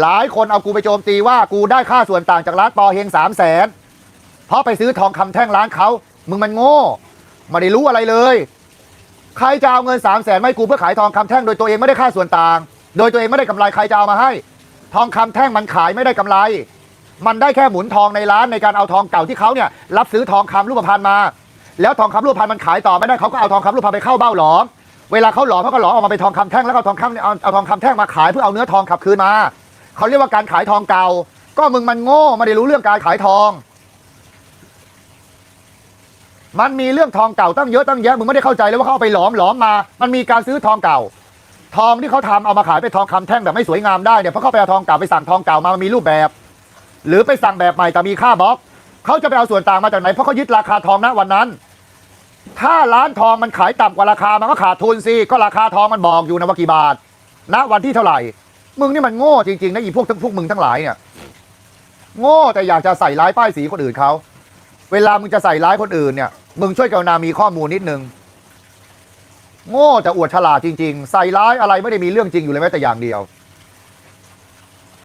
หลายคนเอากูไปโจมตีว่ากูได้ค่าส่วนต่างจากร้านปอเฮงสามแสนเพราะไปซื้อทองคำแท่งร้านเขา มึงมันโง่ไม่ได้รู้อะไรเลย ใครจะเอาเงินสามแสนไม่กูเพื่อขายทองคำแท่งโดยตัวเองไม่ได้ค่าส่วนต่าง โดยตัวเองไม่ได้กำไรใครจะเอามาให้ ทองคำแท่งมันขายไม่ได้กำไร มันได้แค่หมุนทองในร้านในการเอาทองเก่าที่เขาเนี่ยรับซื้อทองคำรูปพรรณมา แล้วทองคำรูปพรรณมันขายต่อไม่ได้เขาก็เอาทองคำรูปพรรณไปเข้าเบ้าหลอมเวลาเขาหลอมเขาก็หลอมออกมาเป็นทองคำแท่งแล้วก็เอาทองคำเนี่ยเอาเอาทองคำแท่งมาขายเพื่อเอาเนื้อทองขับคืนมา เขาเรียกว่าการขายทองเก่า ก็มึงมันโง่ไม่ได้รู้เรื่องการขายทอง มันมีเรื่องทองเก่าตั้งเยอะตั้งแยะมึงไม่ได้เข้าใจเลยว่าเขาเอาไปหลอมหลอมมา มันมีการซื้อทองเก่า ทองที่เขาทำเอามาขายเป็นทองคำแท่งแบบไม่สวยงามได้เนี่ยเพราะเขาไปเอาทองเก่าไปสั่งทองเก่ามามันมีรูปแบบ หรือไปสั่งแบบใหม่แต่มีค่าบล็อกเขาจะไปเอาส่วนต่างมาจากไหนเพราะเขายึดราคาทองณวันนั้นถ้าร้านทองมันขายต่ำกว่าราคามันก็ขาดทุนสิ ก็ราคาทองมันบอกอยู่นะว่ากี่บาทณวันที่เท่าไหร่ มึงนี่มันโง่จริงๆนะอีพวกทั้งพวกมึงทั้งหลายเนี่ยโง่แต่อยากจะใส่ร้ายป้ายสีคนอื่นเขาเวลามึงจะใส่ร้ายคนอื่นเนี่ย มึงช่วยกรุณามีข้อมูลนิดนึง โง่แต่อวดฉลาดจริง ๆ ใส่ร้ายอะไรไม่ได้มีเรื่องจริงอยู่เลยแม้แต่อย่างเดียว